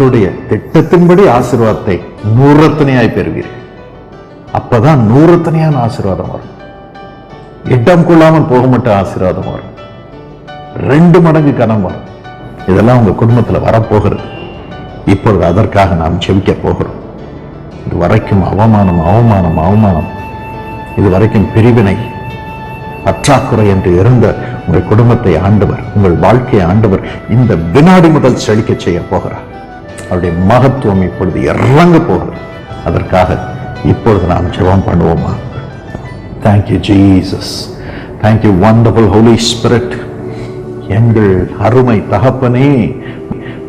கர்த்தருடைய திட்டத்தின்படி ஆசீர்வாதத்தை நூறத்தனையாய் பெறுவீர்கள் அப்பதான் நூறத்தனையான ஆசீர்வாதம் வரும். இடம் கொள்ளாமல் போக மட்டும் ஆசீர்வாதம் வரும். ரெண்டு மடங்கு கனம் வரும். இதெல்லாம் உங்க குடும்பத்துல வரப்போகிறது. இப்பொழுது அதற்காக நாம் செவிக்க போகிறோம். இது வரைக்கும் அவமானம் அவமானம் அவமானம். இது வரைக்கும் பிரிவினை பற்றாக்குறை என்று இருந்த உங்கள் குடும்பத்தை ஆண்டவர் உங்கள் வாழ்க்கையை ஆண்டவர் இந்த வினாடி முதல் செழிக்க செய்ய போகிறார். அவருடைய மகத்துவம் இப்பொழுது இறங்க போகிறது. அதற்காக இப்பொழுது நாம் ஜெபம் பண்ணுவோமா? Thank you Jesus thank you wonderful holy spirit எங்கள் அருமை தகப்பனே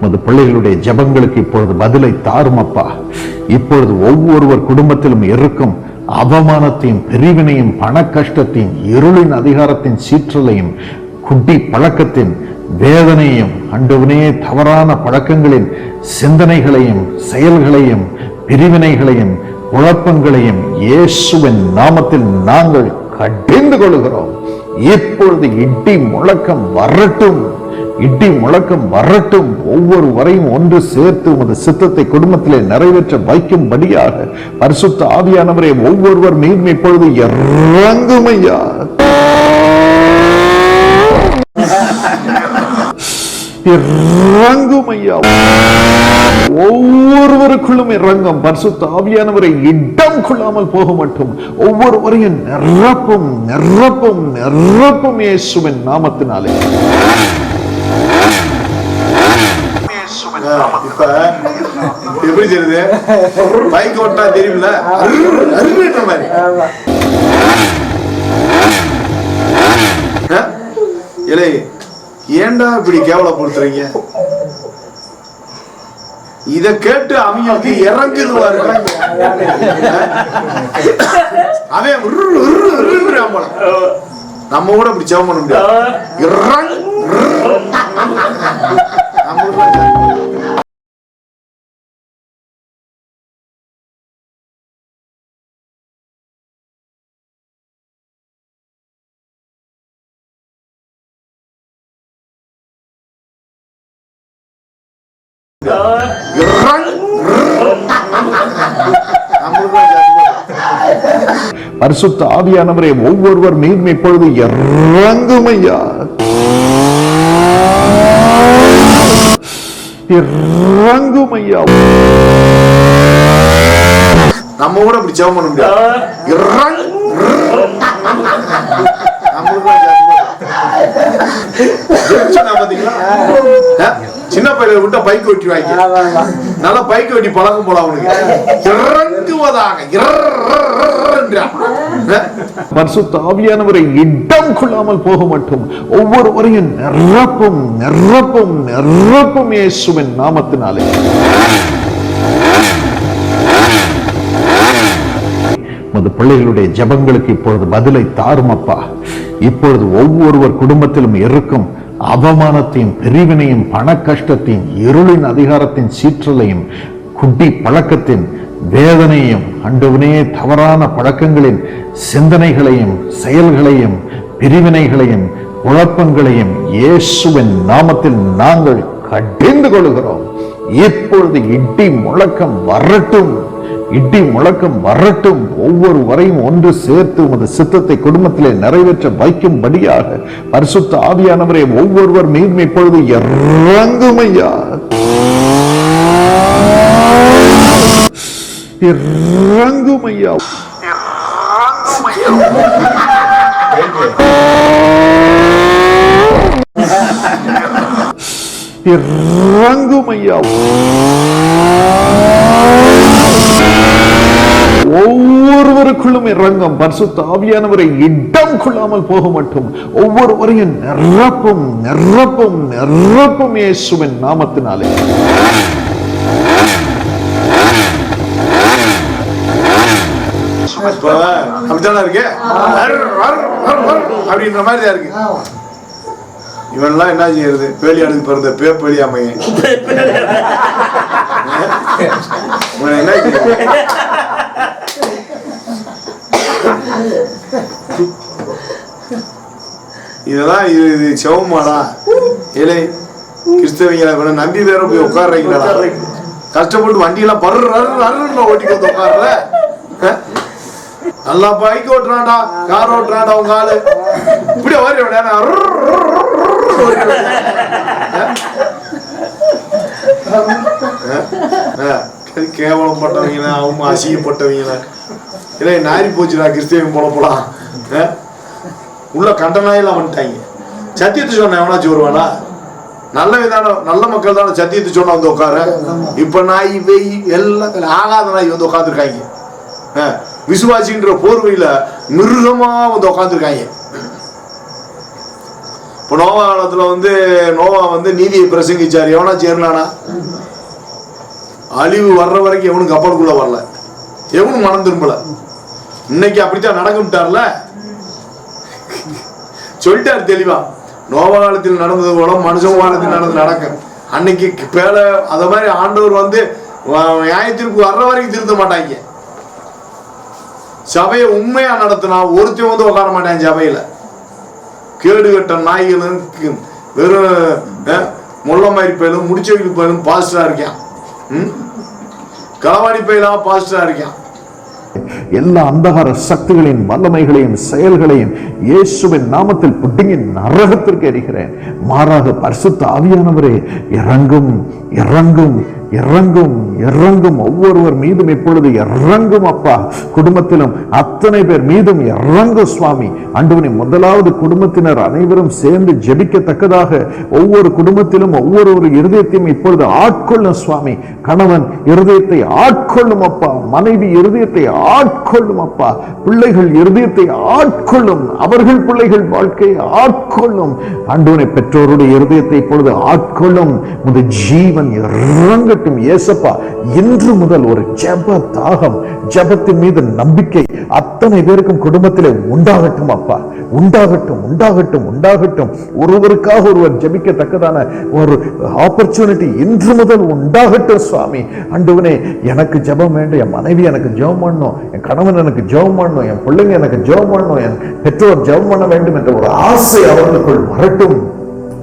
உமது பிள்ளைகளுடைய ஜபங்களுக்கு இப்பொழுது பதிலை தாருமப்பா. இப்பொழுது ஒவ்வொருவர் குடும்பத்திலும் இருக்கும் அவமானத்தையும் பிரிவினையும் பண கஷ்டத்தையும் இருளின் அதிகாரத்தின் சீற்றலையும் குட்டி பழக்கத்தின் வேதனையும் அண்டவனே தவறான பழக்கங்களின் சிந்தனைகளையும் செயல்களையும் பிரிவினைகளையும் குழப்பங்களையும் இயேசுவின் நாமத்தில் நாங்கள் கடிந்து கொள்கிறோம் இப்பொழுது இடி முழக்கம் வரட்டும். இடி முழக்கம் வரட்டும். ஒவ்வொரு வரையும் ஒன்று சேர்த்து உமது சித்தத்தை குடும்பத்திலே நிறைவேற்ற வைக்கும்படியாக பரிசுத்த ஆவியானவரே ஒவ்வொருவர் மீதும் இப்பொழுது இறங்குமையா இறங்குமையா ஒவ்வொருவருக்குள்ளும் இறங்கும். பரிசுத்த ஆவியானவரை இடம் கொள்ளாமல் போக மட்டும். ஒவ்வொருவரையும் நிரப்பும் நிரப்பும் நிரப்பும் இயேசுவின் நாமத்தினாலே. இப்ப எப்படி தெரியுது பைக் ஓட்டா தெரியுமில்ல அரு- அருன்ற மாதிரி? இலே ஏண்டா இப்படி கேவலப்படுத்துறீங்க? இத கேட்டு அவங்களுக்கு இறங்குது அவன் நம்ம கூட இப்படி ஜெபம் பண்ண முடியாது. இறங்கு, பரிசுத்த ஆவியானவரே ஒவ்வொருவர் மீதும் இப்பொழுது இறங்கும் ஐயா இறங்கும் ஐயா நம்ம கூட அப்படி ஜெபம் பண்ண முடியாது. இறங்கு. சின்ன பையல விட்டா பைக் ஓட்டி வாங்க நல்லா பைக் ஓட்டி பழக்கம் போல அவனுக்கு. இறங்குவதாக ஆவியானவரை இடம் கொள்ளாமல் போக மட்டும். ஒவ்வொருவரையும் நிரப்பும் நிரப்பும் நிரப்பும் இயேசுவின் நாமத்தினாலே. உமது பிள்ளைகளுடைய ஜெபங்களுக்கு இப்பொழுது பதிலை தாரும் அப்பா இப்பொழுது ஒவ்வொருவர் குடும்பத்திலும் இருக்கும் அவமானத்தையும் பிரிவினையும் பண கஷ்டத்தையும் இருளின் அதிகாரத்தின் சீற்றலையும் குட்டி பழக்கத்தின் வேதனையும் அண்டுவனே தவறான பழக்கங்களின் சிந்தனைகளையும் செயல்களையும் பிரிவினைகளையும் குழப்பங்களையும் இயேசுவின் நாமத்தில் நாங்கள் கடிந்து கொள்கிறோம் இப்பொழுது இடி முழக்கம் வரட்டும் இடி முழக்கம் வரட்டும் ஒவ்வொரு வரையும் ஒன்று சேர்த்து உமது சித்தத்தை குடும்பத்திலே நிறைவேற்ற வைக்கும்படியாக பரிசுத்த ஆவியானவரை ஒவ்வொருவர் மீதும் இப்பொழுது இறங்குமையா? இறங்குமையா? இறங்குமையா ஒவ்வொருவருக்குள்ளும் இறங்கும் பரிசுத்த ஆவியானவரை இடம் கொள்ளாமல் போக மட்டும் ஒவ்வொருவரையும் நிரப்பும் நிரப்பும் நிரப்பும் இயேசுவின் நாமத்தினாலே. அப்படித்தானே இருக்கு? அப்படின்ற மாதிரி தான் இருக்கு இவன்லாம் என்ன செய்யறது? பேலியாளுக்கு பிறந்த பேப்பேலி அமைய இவன் என்ன இதெல்லாம் இது இது செவமாடா. இலை கிறிஸ்தவங்களை கூட நம்பி வேற போய் உட்கார்றீங்களா கஷ்டப்பட்டு வண்டியெல்லாம் பரு அருன்னு ஓட்டிட்டு வந்து உட்கார்ல நல்லா பைக் ஓட்டுறான்டா கார் ஓட்டுறான்டா உங்க ஆளு. இப்படி வரையோட கேவலம் பட்டவங்க அவங்க அசிங்கப்பட்டவங்க இல்லை நாரி போச்சுடா கிறிஸ்தவன் போல போலாம். உள்ள கண்டனாயெல்லாம் வந்துட்டாங்க. சத்தியத்தை சொன்ன எவனாச்சும் வருவானா? நல்ல விதான நல்ல மக்கள் தானே சத்தியத்தை சொன்னா வந்து உட்கார. இப்ப நாய் வெய் எல்லாம் ஆகாத நாய் வந்து உட்காந்துருக்காங்க விசுவாசின்ற போர்வையில மிருகமா வந்து உட்காந்துருக்காங்க இப்போ நோவா காலத்தில் வந்து நோவா வந்து நீதியை பிரசங்கிச்சார். எவனா சேர்னானா அழிவு வர்ற வரைக்கும் எவனும் கப்பலுக்குள்ள வரல. எவனும் மனம் திரும்பல. இன்னைக்கு அப்படித்தான் நடக்கும்ட்டார்ல? சொல்லிட்டார் தெளிவா. நோவா காலத்தில் நடந்தது போல மனுஷன் காலத்தில் நடந்து நடக்கும் அன்னைக்கு பேல அத மாதிரி ஆண்டவர் வந்து நியாயத்திற்கு வர்ற வரைக்கும் திருத்த மாட்டாங்க. சபையை உண்மையா நடத்தினா ஒருத்தையும் வந்து உட்கார மாட்டான் சபையில. கேடு கட்ட நாய்களும் வெறும் முள்ள மாதிரி பயிலும் வீட்டு பயிலும் பாஸ்டரா இருக்கான் ம்? களவாடி பயிலா பாஸ்டரா இருக்கான் எல்லா அந்தகார சக்திகளின் வல்லமைகளையும் செயல்களையும் இயேசுவின் நாமத்தில் புட்டிங்கி நரகத்திற்கு எறிகிறேன் மாறாக பரிசுத்த ஆவியானவரே இறங்கும் இறங்கும். இறங்கும் இறங்கும் ஒவ்வொருவர் மீதும் இப்பொழுது இறங்கும் அப்பா. குடும்பத்திலும் அத்தனை பேர் மீதும் இறங்கும் சுவாமி. அன்றுவனை முதலாவது குடும்பத்தினர் அனைவரும் சேர்ந்து ஜெபிக்கத்தக்கதாக ஒவ்வொரு குடும்பத்திலும் ஒவ்வொரு ஒரு இருதயத்தையும் இப்பொழுது ஆட்கொள்ளும் சுவாமி. கணவன் இருதயத்தை ஆட்கொள்ளும் அப்பா மனைவி இருதயத்தை ஆட்கொள்ளும் அப்பா பிள்ளைகள் இருதயத்தை ஆட்கொள்ளும் அவர்கள் பிள்ளைகள் வாழ்க்கையை ஆட்கொள்ளும் ஆண்டவனை பெற்றோருடைய இருதயத்தை இப்பொழுது ஆட்கொள்ளும். முத ஜீவன் இறங்கட்டும் ஏசப்பா இன்று முதல் ஒரு ஜெப தாகம் ஜெபத்தின் மீது நம்பிக்கை அத்தனை பேருக்கும் குடும்பத்திலே உண்டாகட்டும் அப்பா. உண்டாகட்டும் உண்டாகட்டும் உண்டாகட்டும். ஒருவருக்காக ஒருவர் ஜெபிக்கத்தக்கதான ஒரு ஆப்பர்ச்சுனிட்டி இன்று முதல் உண்டாகட்டும். சுவாமி அண்டுவனே எனக்கு ஜெபம் வேண்டும் என் மனைவி எனக்கு ஜெபம் பண்ணணும் என் கணவன் எனக்கு ஜெபம் பண்ணணும் என் பிள்ளைங்க எனக்கு ஜெபம் பண்ணணும் என் பெற்றோர் ஜெபம் பண்ண வேண்டும் என்ற ஒரு ஆசை அவர்களுக்குள் வரட்டும்.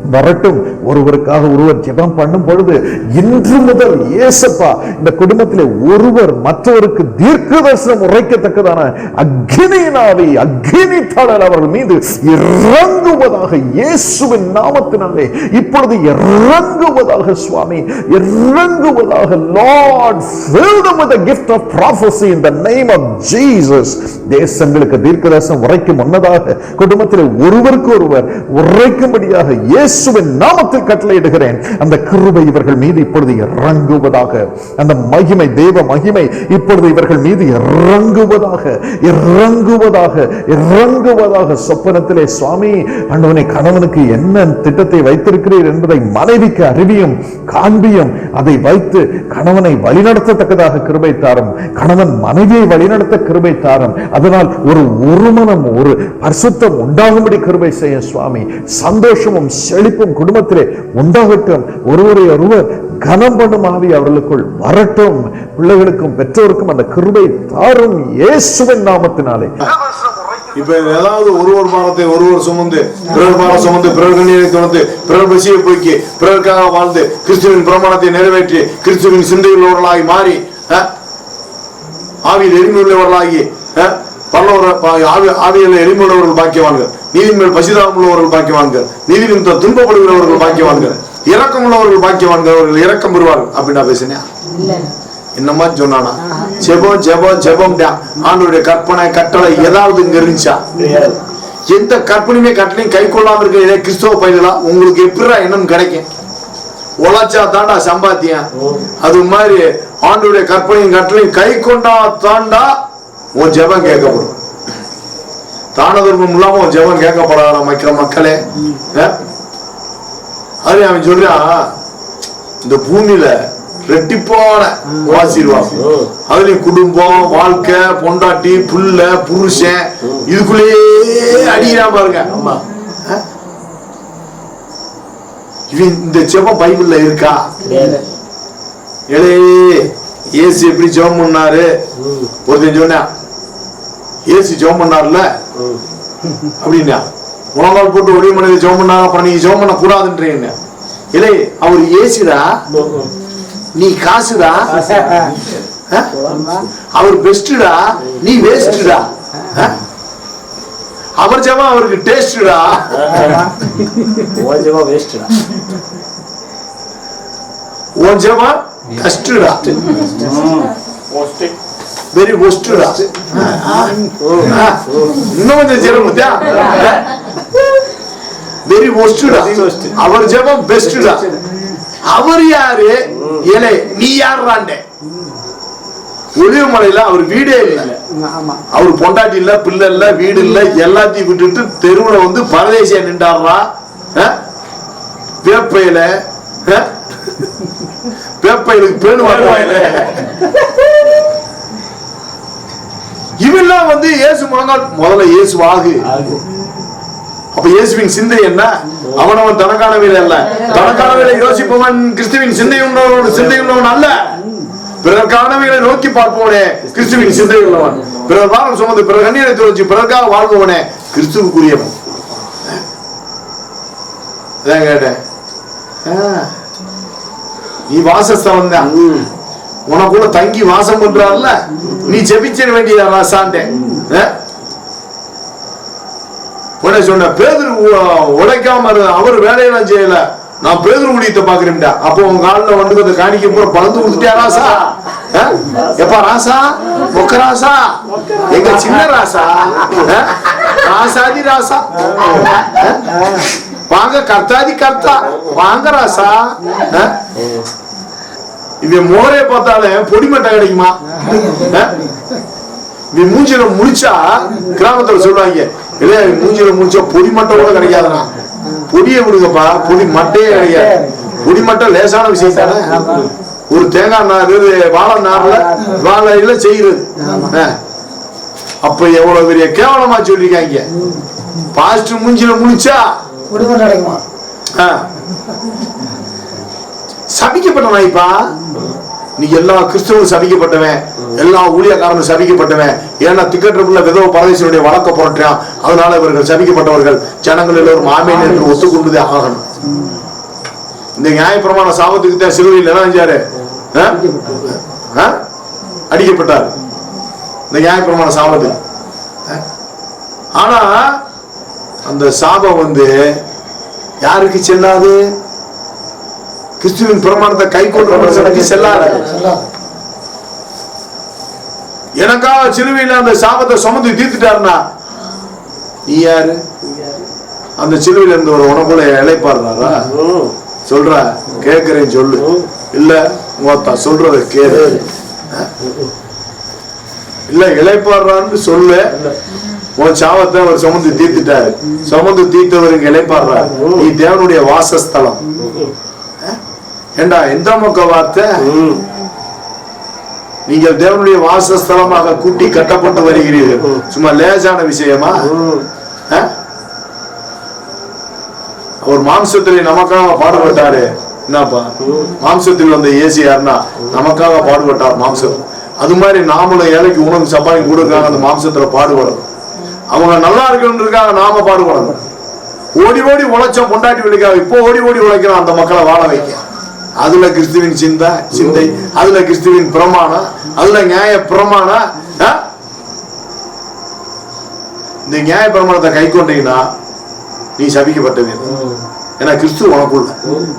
வரட்டும். ஒருவருக்காக ஒருவர் ஜெபம் பண்ணும் பொழுது இன்று முதல் ஏசப்பா இந்த குடும்பத்திலே ஒருவர் மற்றவருக்கு தீர்க்க தரிசனம் உரைக்கத்தக்கதான அக்னியினாவே அக்னி தாளர் அவர்கள் மீது இறங்குவதாக இயேசுவின் நாமத்தினாலே இப்பொழுது இறங்குவதாக சுவாமி இறங்குவதாக lord fill them with the gift of prophecy in the name of Jesus. தேசங்களுக்கு தீர்க்கதரிசனம் உரைக்கும் முன்னதாக குடும்பத்தில் ஒருவருக்கு ஒருவர் உரைக்கும்படியாக இயேசு இயேசுவின் நாமத்தில் கட்டளையிடுகிறேன். அந்த கிருபை இவர்கள் மீது இப்பொழுது இறங்குவதாக அந்த மகிமை தேவ மகிமை இப்பொழுது இவர்கள் மீது இறங்குவதாக இறங்குவதாக இறங்குவதாக சொப்பனத்திலே சுவாமி அண்டவனை கணவனுக்கு என்ன திட்டத்தை வைத்திருக்கிறீர் என்பதை மனைவிக்கு அறிவியும் காண்பியும் அதை வைத்து கணவனை வழிநடத்தத்தக்கதாக கிருபை தாரும் கணவன் மனைவியை வழிநடத்த கிருபை தாரும். அதனால் ஒரு ஒருமனம் ஒரு பரிசுத்தம் உண்டாகும்படி கிருபை செய்ய சுவாமி சந்தோஷமும் செழிப்பும் குடும்பத்திலே உண்டாகட்டும். ஒருவரை ஒருவர் கனம் பண்ணும் ஆவி அவர்களுக்குள் வரட்டும். பிள்ளைகளுக்கும் பெற்றோருக்கும் அந்த கிருபை தாரும் இயேசுவின் நாமத்தினாலே. இப்ப ஏதாவது ஒருவர் ஒரு பாரத்தை ஒருவர் சுமந்து பிறர் பாரம் சுமந்து பிறர் கண்ணீரை துணந்து பிறர் பசியை போய்க்கு பிறருக்காக வாழ்ந்து கிறிஸ்துவின் பிரமாணத்தை நிறைவேற்றி கிறிஸ்துவின் சிந்தையுள்ளவர்களாகி மாறி ஆவியில் எளிமையுள்ளவர்களாகி பல்லவ பரலோர ப- ஆவி ஆவியில் எளிமையுள்ளவர்கள் பாக்கியவான்கள். நீதியின் மேல் பசிதாபம் உள்ளவர்கள் பாக்கியவான்கள். நீதி நிமித்தம் துன்பப்படுகிறவர்கள் பாக்கியவான்கள். இரக்கம் உள்ளவர்கள் பாக்கியவான்கள். அவர்கள் இரக்கம் பெறுவார்கள். அப்படின்னு நான் பேசினேன். என்னமா சொன்னானா? ஜெபம் ஜெபம் ஜெபம் ஆண்டோடைய கற்பனை கட்டளை ஏதாவது இங்க இருந்துச்சா? எந்த கற்பனையுமே கட்டளையும் கை கொள்ளாம இருக்கிற கிறிஸ்தவ பயிலாம் உங்களுக்கு எப்படிடா எண்ணம் கிடைக்கும்? உழைச்சா தாண்டா சம்பாத்தியம். அது மாதிரி ஆண்டோடைய கற்பனையும் கட்டளையும் கை கொண்டா தாண்டா உன் ஜெபம் கேட்கப்படும். தான தர்மம் இல்லாம ஜெபம் கேட்கப்படாத மக்கள. மக்களே? அது அவன் சொல்றான் இந்த பூமியில ரெட்டிப்பான ஆசீர்வாதம். அதுலயும் குடும்பம் வாழ்க்கை பொண்டாட்டி புள்ள புருஷன் இதுக்குள்ளேயே அடிக்கிறான் பாருங்க. அஹ்? இவன் இந்த ஜெபம் பைபிள்ல இருக்கா? ஏலே இயேசு எப்படி ஜெபம் பண்ணாரு? ஒருத்தன் சொன்னான் இயேசு ஜெபம் பண்ணார்ல? அப்படின்னா முழங்கால் போட்டு ஒரே மனித ஜெபம் பண்ணாங்க அப்புறம் நீங்க ஜெபம் பண்ண கூடாதுன்றீங்க இல்லை அவர் ஏசுடா நீ காசுடா? அவர் பெஸ்டுடா நீ வேஸ்டுடா அவர் ஜெபம் அவருக்கு டேஸ்டுடா ஓஜமா வேஸ்டா உன் ஜெபம் கஷ்டுடா. வெரி ஒஸ்டுடா இன்னும் கொஞ்சம் ஜெபம் வெரி ஒஸ்டுடா அவர் ஜெபம் பெஸ்டுடா அவர் யாரு ஏலே நீ யாருறாண்டே ஒளிவுமலையில அவர் வீடே இல்லை அவர் பொண்டாட்டி இல்ல பிள்ளை இல்ல வீடு இல்ல எல்லாத்தையும் விட்டுட்டு தெருவுல வந்து பரதேசியா நின்றாடுறா வேப்பையில? வேப்பையிலுக்கு பேணு வாங்குவாயில இவெல்லாம் வந்து இயேசு முழங்கால் முதல்ல இயேசு ஆகு அப்ப இயேசுவின் சிந்தை என்ன? அவனவன் தனக்கானவையில் அல்ல. தனக்கானவையில யோசிப்பவன் கிறிஸ்துவின் சிந்தை உள்ளவன் சிந்தை உள்ளவன் அல்ல. பிறர்க்கானவைகளை நோக்கி பார்ப்பவனே கிறிஸ்துவின் சிந்தை உள்ளவன். பிறர் வாரம் சுமந்து பிறர் கண்ணீரை துளைச்சு பிறர்க்காக வாழ்பவனே கிறிஸ்துவுக்குரியவன். கேட்டேன். நீ வாசஸ்தவன் தான். உனக்குள்ள தங்கி வாசம் பண்றாருல நீ ஜெபிச்சிட வேண்டியதா ராசான்ட்டேன் உடனே சொன்ன பேதுரு உடைக்காம இரு, அவர் வேலையெல்லாம் செய்யல. நான் பேதர் ஊழியத்தை பாக்குறேன்டா அப்போ உன் காலில் வந்து அந்த காணிக்க பூரா பழந்து கொடுத்துட்டியா ராசா? ஆ? எப்பா ராசா? மொக்க ராசா? எங்க சின்ன ராசா? ராசாதி ராசா? வாங்க கர்த்தாதி கர்த்தா. வாங்க ராசா. இவன் மோரே பார்த்தாலே பொடிமட்டை கிடைக்குமா? நீ மூஞ்சில முடிச்சா கிராமத்துல சொல்லுவாங்க இல்லையா மூஞ்சில முடிச்சா பொடி மட்டும் கூட கிடைக்காதுண்ணா பொடியை விடுங்கப்பா பொடி மட்டையே கிடைக்காது பொடி லேசான விஷயம் தானே. ஒரு தேங்காய் நார் இது வாழை நார்ல வாழையில செய்யறது. அப்ப எவ்வளவு பெரிய கேவலமா சொல்லிருக்காங்க பாஸ்ட் மூஞ்சில முடிச்சா சபிக்கப்பட்டவனாய்ப்பா. நீ எல்லா கிறிஸ்தவனும் சபிக்கப்பட்டவன் எல்லா ஊழியக்காரனும் சபிக்கப்பட்டவன். ஏன்னா திக்கற்றப்புள்ள விதவ பரதேசனுடைய வழக்க புரட்டான் அதனால இவர்கள் சபிக்கப்பட்டவர்கள். ஜனங்கள் எல்லோரும் ஆமேன் என்று ஒத்துக்கொண்டுதே ஆகணும். இந்த நியாயப்பிரமாண சாபத்துக்கு தான் சிறுவையில் என்ன செஞ்சாரு ஆ? ஆ? அடிக்கப்பட்டார். இந்த நியாயப்பிரமாண சாபத்துக்கு. ஆ? ஆனா அந்த சாபம் வந்து யாருக்கு செல்லாது? கிறிஸ்துவின் பிரமாணத்தை கை கொண்ட மனுஷனுக்கு செல்லாது எனக்காக சிலுவையில் அந்த சாபத்தை சுமந்து தீர்த்துட்டாருன்னா நீ யாரு? அந்த சிலுவையில் இருந்து ஒரு உனக்குள்ள இழைப்பாடுறாரா சொல்ற கேக்குறேன் சொல்லு. இல்ல மோத்தா சொல்றத கேளு. இல்ல இழைப்பாடுறான்னு சொல்லு. உன் சாபத்தை அவர் சுமந்து தீர்த்துட்டாரு. சுமந்து தீர்த்தவருக்கு இழைப்பாடுறாரு நீ தேவனுடைய வாசஸ்தலம். ஏண்டா எந்த மொக்க வார்த்தை? நீங்கள் தேவனுடைய வாசஸ்தலமாக கூட்டி கட்டப்பட்டு வருகிறீர்கள். சும்மா லேசான விஷயமா? அவர் மாம்சத்திலே நமக்காக பாடுபட்டாரு. என்னப்பா? மாம்சத்தில் வந்த இயேசு யாருன்னா? நமக்காக பாடுபட்டார் மாம்சம். அது மாதிரி நாமளும் ஏழைக்கு உணவு சப்பாத்தி கொடுக்காங்க அந்த மாம்சத்துல பாடுபடணும். அவங்க நல்லா இருக்கணுன்றதுக்காக நாம பாடுபடணும். ஓடி ஓடி உழைச்சோம் பொண்டாட்டி விழுக்காக. இப்போ ஓடி ஓடி உழைக்கிறோம் அந்த மக்களை வாழ வைக்க. அதுல கிறிஸ்துவின் சிந்தை சிந்தை. அதுல கிறிஸ்துவின் பிரமாணம். அதுல நியாய பிரமாணம். இந்த நியாய பிரமாணத்தை கை கொண்டீங்கன்னா நீ சபிக்கப்பட்டவன். ஏன்னா கிறிஸ்து உனக்குள்ள.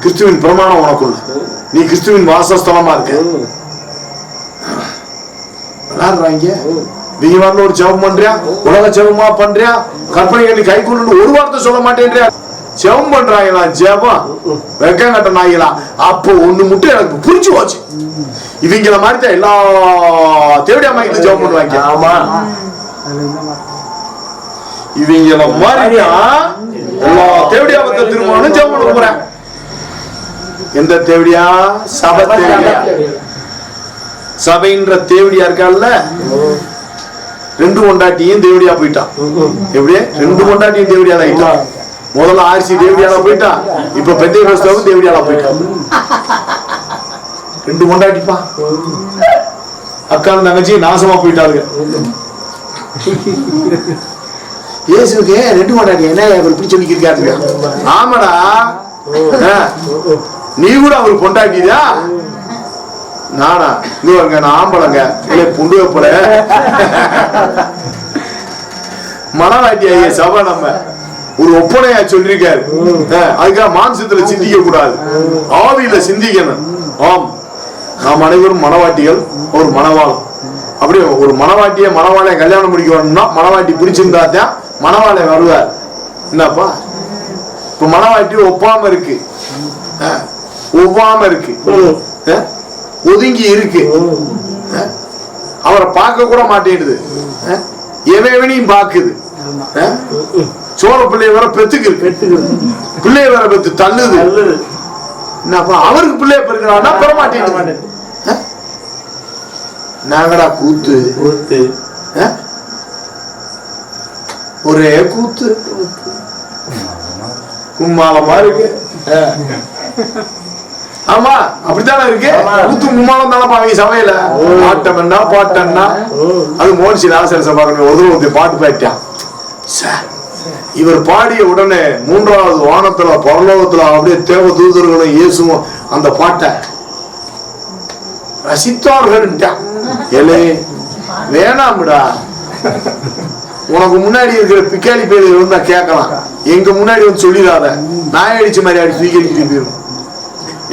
கிறிஸ்துவின் பிரமாணம் உனக்குள்ள. நீ கிறிஸ்துவின் வாசஸ்தலமா இருக்க. விளாடுறாங்க நீ வரல ஒரு ஜபம் பண்றியா? உலக ஜபமா பண்றியா? கற்பனை கட்டி கை கொண்டு ஒரு வார்த்தை சொல்ல மாட்டேன்றியா? ஜெபம் பண்றாங்களா? ஜெபம். வெக்கம் கட்ட நாய்களா அப்போ ஒண்ணு மட்டும் எனக்கு புரிஞ்சு போச்சு. இவங்கள மாதிரி தான் எல்லா தேவடியா மைக்கில ஜெபம் பண்ணுவாங்க. ஆமா. இவங்கள மாதிரி தான் எல்லா தேவடியா வந்த திருமணம் ஜெபம் பண்ண போறேன். எந்த தேவடியா? சபை தேவடியா? சபைன்ற தேவடியா இருக்கான்ல ரெண்டு கொண்டாட்டியும் தேவடியா போயிட்டான். எப்படி? ரெண்டு கொண்டாட்டியும் தேவடியா ஆயிட்டான். முதல்ல ஆர்சி தேவடியால போயிட்டான் இப்ப பெந்தை கோஸ்தாவும் தேவடியால போயிட்டான் ரெண்டு கொண்டாடிப்பா அக்கா தங்கச்சி நாசமா போயிட்டாளுங்க. இயேசுக்கு ரெண்டு கொண்டாடி என்ன அவர் இப்படி சொல்லிக்கிருக்காரு ஆமாடா. ஆ. நீ கூட அவர் கொண்டாட்டியா? நானா? இங்க வருங்க நான் ஆம்பளைங்க. இல்லை புண்டு வைப்பல. மனவாட்டி ஐயா சபை நம்ம. ஒரு ஒப்பனையா சொல்லியிருக்காரு அதுக்காக மாம்சத்துல சிந்திக்க கூடாது. ஆவியில சிந்திக்கணும். ஆம். நாம் அனைவரும் மனவாட்டிகள் ஒரு மனவாளம் அப்படியே ஒரு மனவாட்டிய மனவாளைய கல்யாணம் முடிக்கணும்னா மனவாட்டி பிடிச்சிருந்தா தான் மனவாளை வருவார். என்னப்பா? இப்ப மனவாட்டி ஒப்பாம இருக்கு. ஒவ்வாம இருக்கு. ஒதுங்கி இருக்கு. அவரை பார்க்க கூட மாட்டேங்குது. அஹ், பார்க்குது. பாக்குது சோழ பிள்ளைய வேற பெத்துக்கு பிள்ளைய வேற பெத்து தள்ளுது. அவருக்கு பிள்ளைய பெருக்கிறான்னா பெற மாட்டேங்குது. அஹ்? நாங்கடா கூத்து. அஹ்? ஒரே கூத்து. கும்மாளமா இருக்கு. ஆமா அப்படித்தானே இருக்கு? கூத்து கும்மாளம் தானே பாவீங்க சமையல? ஆட்டம் என்ன பாட்டம்னா அது மோனிசி ராசர் சபாக்கணும் ஒரு பாட்டு பாட்டான் சார் இவர் பாடிய உடனே மூன்றாவது வானத்துல பரலோகத்துல அப்படியே தேவ தூதர்களும் இயேசுவும் அந்த பாட்டை ரசித்தார்கள் ஏலே வேணாம்டா. உனக்கு முன்னாடி இருக்கிற பிக்காளி பேர் இருந்தா கேட்கலாம். எங்க முன்னாடி வந்து சொல்லிடாத. நாய் அடிச்ச மாதிரி அடிச்சு தூக்கி போயிடும்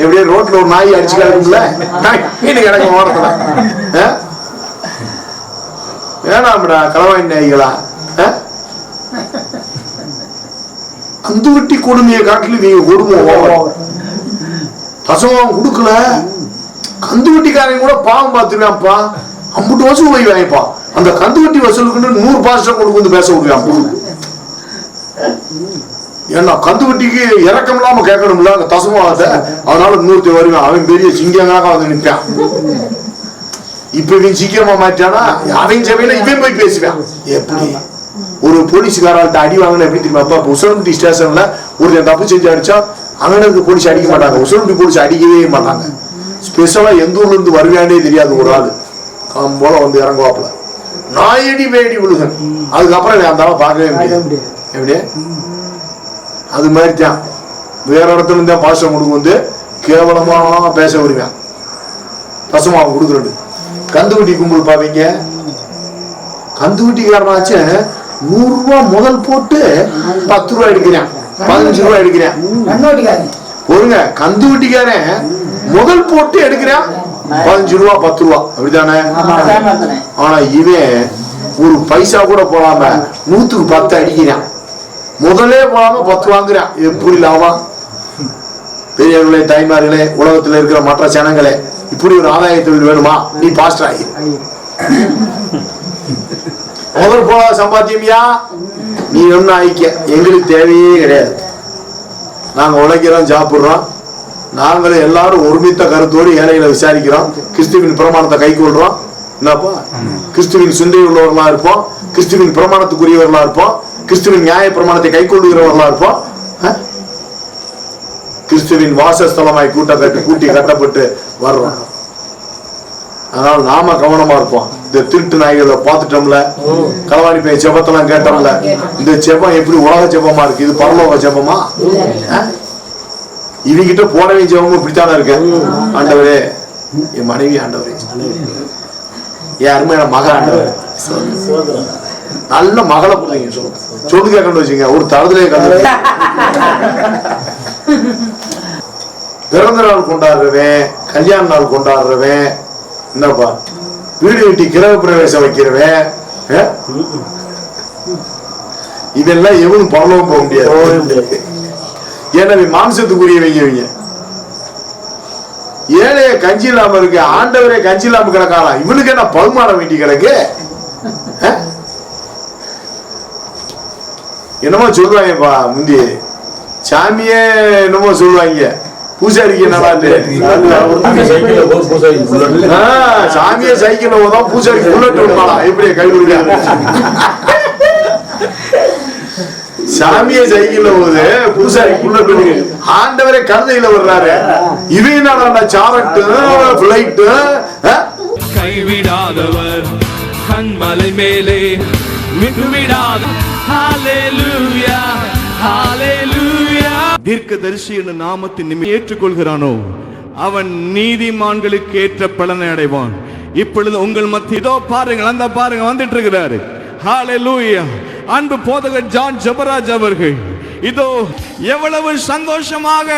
எப்படியே ரோட்ல ஒரு நாய் அடிச்சு கிடக்கும்ல? நாய் மீன் கிடக்கும் ஓரத்துல. வேணாம்டா களவாணி நாய்களா? ஆ? வெட்டி கொடுமையை காட்டிலும் நீங்க கொடுமை ஓவர். பசவம் கொடுக்கல. கந்து வட்டிக்காரன் கூட பாவம் பார்த்துருவான்ப்பா அம்புட்டு வசூல் போய் வாங்கிப்பான் அந்த கந்து வட்டி வசூலுக்குன்னு நூறு பாசம் கொண்டு வந்து பேச விடுவான்ப்பா ஏன்னா கந்து வட்டிக்கு இறக்கம் இல்லாம கேட்கணும்ல அந்த தசமாவத்தை அதனால இன்னொருத்தி வருவான். அவன் பெரிய சிங்கங்களாக வந்து நிற்பான். இப்ப இவன் சீக்கிரமா மாറ്റാனா அவன் சபையில இவன் போய் பேசுவான். எப்படி? ஒரு போலீஸ்காரால்ட்ட அடி வாங்கின எப்படி தெரியுமா? அப்பா உசலம்பட்டி ஸ்டேஷன்ல ஒருத்தன் தப்பு செஞ்சு அடிச்சா அங்கனுக்கு போலீஸ் அடிக்க மாட்டாங்க. உசலம்பட்டி போலீஸ் அடிக்கவே மாட்டாங்க. ஸ்பெஷலா எந்த ஊர்ல இருந்து வருவானே தெரியாது ஒரு ஆளு. போல வந்து இறங்குவாப்புல. நாயடி வேடி விழுகன் அதுக்கப்புறம் நான் அந்த ஆளை பார்க்கவே முடியாது. எப்படி? அது மாதிரி தான். வேற இடத்துல இருந்தா பாஷம் கொடுக்க வந்து கேவலமா பேச வருவேன். ரசமாவை கொடுக்குறது கந்துவட்டி கும்பல் பாப்பீங்க கந்துவட்டிக்காரனாச்சு நூறு ரூபாய் முதல் போட்டு பத்து ரூபாய் எடுக்கிறேன். பதினஞ்சு ரூபாய் எடுக்கிறேன். ஒருங்க கந்துவட்டிக்காரன் முதல் போட்டு எடுக்கிறேன். பதினஞ்சு ரூபா பத்து ரூபா. அப்படிதானே ஆனா இவன் ஒரு பைசா கூட போடாம நூத்துக்கு பத்து அடிக்கிறான். முதலே போடாம பத்து வாங்குறான். எப்படி லாபம்? பெரியவர்களே தாய்மார்களே உலகத்துல இருக்கிற மற்ற ஜனங்களே இப்படி ஒரு ஆதாய தொழில் வேணுமா? நீ பாஸ்ட் ஆகி. முதல் போல சம்பாத்தியமியா? நீ ஒன்னும் ஆயிக்க. எங்களுக்கு தேவையே கிடையாது. நாங்க உழைக்கிறோம் சாப்பிட்றோம். நாங்களும் எல்லாரும் ஒருமித்த கருத்தோடு ஏழைகளை விசாரிக்கிறோம். கிறிஸ்துவின் பிரமாணத்தை கை கொள்றோம். என்னப்பா? கிறிஸ்துவின் சிந்தை உள்ளவர்களா இருப்போம். கிறிஸ்துவின் பிரமாணத்துக்குரியவர்களா இருப்போம். கிறிஸ்துவின் நியாய பிரமாணத்தை கை கொள்ளுகிறவர்களா இருப்போம். கிறிஸ்துவின் வாசஸ்தலமாய் கூட்ட கட்டு கூட்டி கட்டப்பட்டு வர்றோம். அதனால் நாம கவனமா இருப்போம். இந்த திருட்டு நாய்களை பார்த்துட்டோம்ல களவாணி பையன் செபத்தெல்லாம் கேட்டோம்ல இந்த செபம் எப்படி உலக செபமா இருக்கு? இது பரலோக செபமா இவங்கிட்ட போடவே ஜெபமும் இப்படித்தானே இருக்கேன் ஆண்டவரே என் மனைவி ஆண்டவரே. என் அருமையான மக ஆண்டவர். நல்ல மகளை கொடுத்தீங்க சொல்லுங்க சொல்லு கேட்கணும் வச்சுங்க ஒரு தரதுலயே கண்டு பிறந்த நாள் கொண்டாடுறவன் கல்யாண நாள் கொண்டாடுறவன் என்னப்பா? வீடு கட்டி கிரக பிரவேசம் வைக்கிறவன்? இதெல்லாம் எவனும் பரலவும் போக முடியாது. எனவே மாம்சத்துக்குரியவங்க இவங்க ஏழைய கஞ்சி இல்லாம இருக்கு ஆண்டவரே கஞ்சி இல்லாம கிடக்காலாம் இவனுக்கு என்ன பகுமானம் வேண்டி கிடக்கு? என்னமோ சொல்லுவாங்கப்பா முந்தி. சாமியே என்னமோ சொல்லுவாங்க. பூசாரிக்கு நல்லா சாமியே சைக்கிள் போதும் பூசாரிக்கு புல்லட் விடுவாளா எப்படி கை கொடுக்க சாமியே சைக்கிள்ல போகுது பூசாரி புல்லட் விடுங்க. ஆண்டவரே கருதையில வர்றாரு. இது என்னடா சாரட்டு பிளைட்டு கைவிடாதவர் கண்மலை மேலே விட்டுவிடாத ஹalleluya தீர்க்க தரிசி என்ற நாமத்தின் நிமித்தம் ஏற்றுக்கொள்கிறானோ? அவன் நீதிமான்களுக்கு ஏற்ற பலனை அடைவான். இப்பொழுது உங்கள் மத்திய இதோ பாருங்கள் அந்த பாருங்க வந்துட்டு இருக்கிறாரு லூயா அன்பு போதகர் ஜான் ஜபராஜ் அவர்கள் இதோ எவ்வளவு சந்தோஷமாக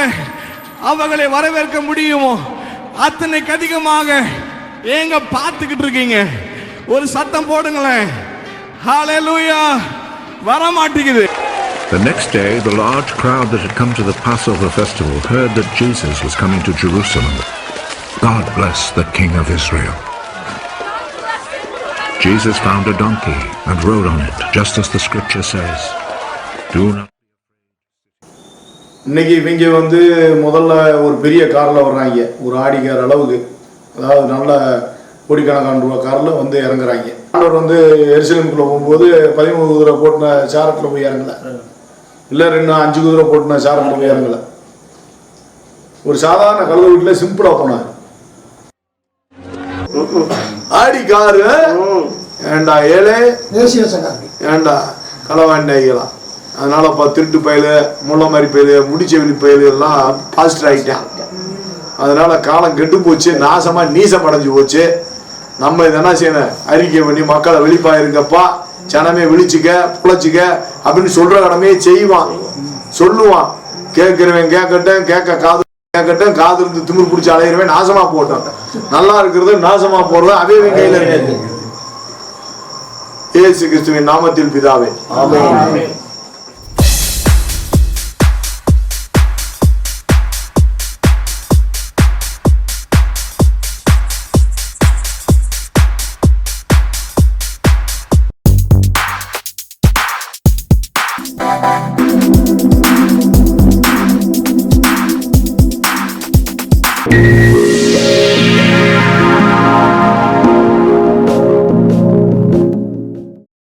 அவர்களை வரவேற்க முடியுமோ அத்தனைக்கு அதிகமாக ஏங்க பார்த்துக்கிட்டு இருக்கீங்க? ஒரு சத்தம் போடுங்களேன். ஹாலே லூயா வர மாட்டேங்குது The next day, the large crowd that had come to the Passover festival heard that Jesus was coming to Jerusalem. God bless the King of Israel. Jesus found a donkey and rode on it, just as the scripture says. Do not. இன்னைக்கு இவங்க வந்து முதல்ல ஒரு பெரிய காரில் வர்றாங்க ஒரு ஆடி அளவுக்கு அதாவது நல்ல கோடிக்கணக்கான ரூபா காரில் வந்து இறங்குறாங்க ஆண்டவர் வந்து எருசலேமுக்குள்ள போகும்போது பதிமூணு குதிரை போட்டின சாரத்தில் போய் இறங்கலை இல்லை ரெண்டு அஞ்சு குதிரை போட்டின சாரத்தில் போய் இறங்கல ஒரு சாதாரண கழுத வீட்டில் சிம்பிளாக போனார். ஆடி காரு ஏண்டா ஏழை? தேசிய ஏண்டா களவாண்டாய்க்கலாம் அதனால இப்போ திருட்டு பயலு முள்ள மாதிரி பயலு முடிச்செவிலி பயலு எல்லாம் பாசிட்டிவ் ஆகிட்டான் அதனால காலம் கெட்டு போச்சு நாசமா நீசம் அடைஞ்சு போச்சு. நம்ம இதை என்ன செய்யணும்? அறிக்கை பண்ணி மக்களை வெளிப்பாயிருங்கப்பா. ஜனமே விழிச்சுக்க புழைச்சிக்க அப்படின்னு சொல்ற கடமையை செய்வான். சொல்லுவான். கேட்கிறவன் கேட்கட்டும் கேட்க காது கேட்கட்டும் காது இருந்து திமிர் பிடிச்சி அலையிறவன் நாசமா போட்டோம் நல்லா இருக்கிறது நாசமா போறது அவையவன் கையில இருக்கு. ஏசு கிறிஸ்துவின் நாமத்தில் பிதாவே. ஆமே